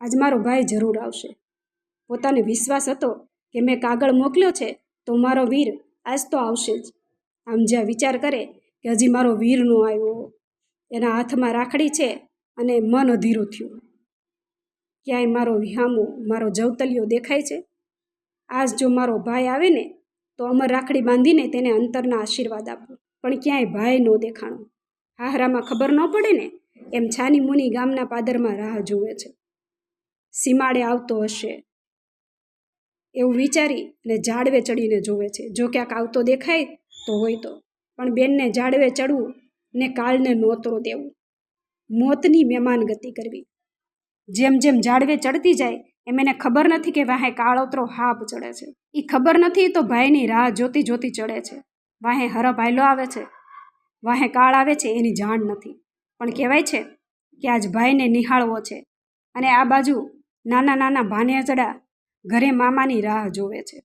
આજ મારો ભાઈ જરૂર આવશે. પોતાને વિશ્વાસ હતો કે મેં કાગળ મોકલ્યો છે તો મારો વીર આજ તો આવશે જ. આમ જ્યાં વિચાર કરે કે હજી મારો વીર ન આવ્યો, એના હાથમાં રાખડી છે અને મન અધીરું થયું. ક્યાંય મારો વિહામો, મારો જવતલિયો દેખાય છે? આજ જો મારો ભાઈ આવે ને, તો અમર રાખડી બાંધીને તેને અંતરના આશીર્વાદ આપો. પણ ક્યાંય ભાઈ ન દેખાણો. હાહરામાં ખબર ન પડે ને, એમ છાની મુની ગામના પાદરમાં રાહ જુએ છે. સીમાડે આવતો હશે. એવું વિચારી અને ઝાડવે ચડીને જોવે છે. જો ક્યાંક આવતો દેખાય તો હોય તો. પણ બેનને ઝાડવે ચડવું ને કાળને નોતરો દેવું. મોતની મહેમાન ગતિ કરવી. જેમ જેમ ઝાડવે ચડતી જાય, એમ એને ખબર નથી કે વાહે કાળોતરો હાપ ચડે છે. એ ખબર નથી તો ભાઈની રાહ જોતી જોતી ચડે છે. વાહે હરપ આયલો આવે છે. વાહે કાળ આવે છે એની જાણ નથી. પણ કહેવાય છે કે આજ ભાઈને નિહાળવો છે. અને આ બાજુ નાના નાના ભાનેજડા ઘરે મામાની રાહ જોવે છે.